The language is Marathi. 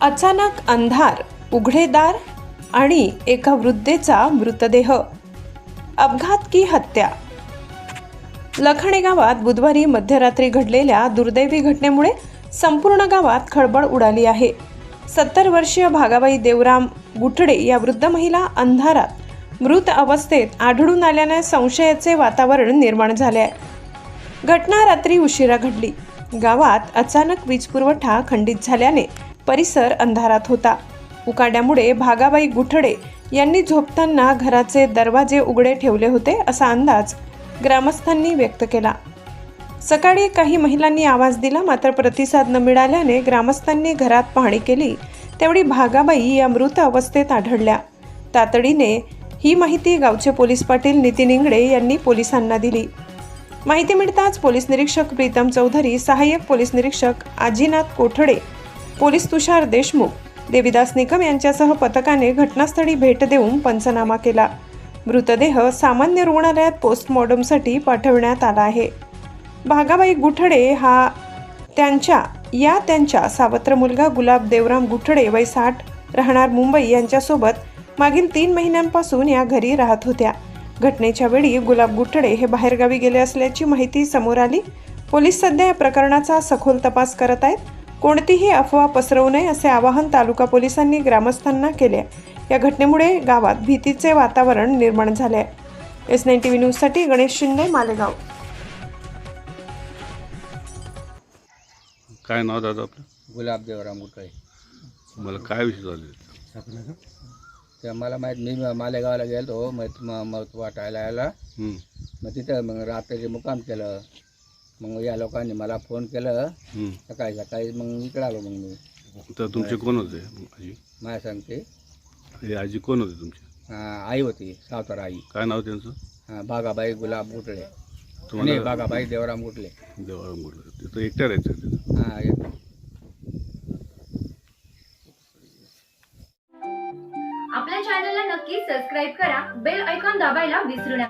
अचानक अंधार उघडेदार आणि एका वृद्धेचा मृतदेह. अपघात की हत्या? लखणे गावात बुधवारी मध्यरात्री घडलेल्या दुर्दैवी घटनेमुळे संपूर्ण गावात खळबळ उडाली आहे. सत्तर वर्षीय भागाबाई देवराम गुठडे या वृद्ध महिला अंधारात मृत अवस्थेत आढळून आल्याने संशयाचे वातावरण निर्माण झाले. आहे घटना रात्री उशिरा घडली. गावात अचानक वीज पुरवठा खंडित झाल्याने परिसर अंधारात होता. उकाड्यामुळे भागाबाई गुठडे यांनी झोपताना घराचे दरवाजे उघडे ठेवले होते असा अंदाज ग्रामस्थांनी व्यक्त केला. सकाळी काही महिलांनी आवाज दिला मात्र प्रतिसाद न मिळाल्याने ग्रामस्थांनी घरात पाहणी केली. तेवढी भागाबाई या मृत अवस्थेत आढळल्या. तातडीने ही माहिती गावचे पोलीस पाटील नितीन इंगडे यांनी पोलिसांना दिली. माहिती मिळताच पोलीस निरीक्षक प्रीतम चौधरी सहाय्यक पोलीस निरीक्षक आजीनाथ कोठडे पोलीस तुषार देशमुख देविदास निकम यांच्यासह पथकाने घटनास्थळी भेट देऊन पंचनामा केला. मृतदेह सामान्य रुग्णालयात पोस्टमॉर्टमसाठी पाठवण्यात आला आहे. भागाबाई गुठडे हा त्यांच्या या त्यांच्या सावत्र मुलगा गुलाब देवराम गुठडे वय साठ राहणार मुंबई यांच्यासोबत मागील तीन महिन्यांपासून या घरी राहत होत्या. घटनेच्या वेळी गुलाब गुठडे हे बाहेरगावी गेले असल्याची माहिती समोर आली. पोलीस सध्या या प्रकरणाचा सखोल तपास करत आहेत. कोणतीही अफवा पसरवू नये असे आवाहन तालुका पोलिसांनी ग्रामस्थांना केले या घटनेमुळे गावात भीतीचे वातावरण निर्माण झाले आहे. एस नाईन टी व्ही न्यूजसाठी गणेश शिंदे मालेगाव. काय नाव दादा आपलं? गुलाब देवराम गुटळे मला काय विषय झाले ते मला माहीत मी मालेगावला गेलो मग मग वाटायला यायला मग तिथं मग रात्री मुक्काम केलं. मग या लोकांनी मला फोन केलं. सकाळी सकाळी मग इकडं आलो मग मी. तर तुमचे कोण होते आजी? माझ्या सांगते. हे आजी कोण होते तुमचे? आई होती सावतर आई. काय नाव त्यांचं? बागाबाई गुलाब नाही तुम्हाला बागाबाई देवराम गुटले. देवाळा तिथं एकट्या राहायचं तिथं? हां नक्की सबस्क्राईब करा. बेल ऐकॉन दाबायला विसरू नका.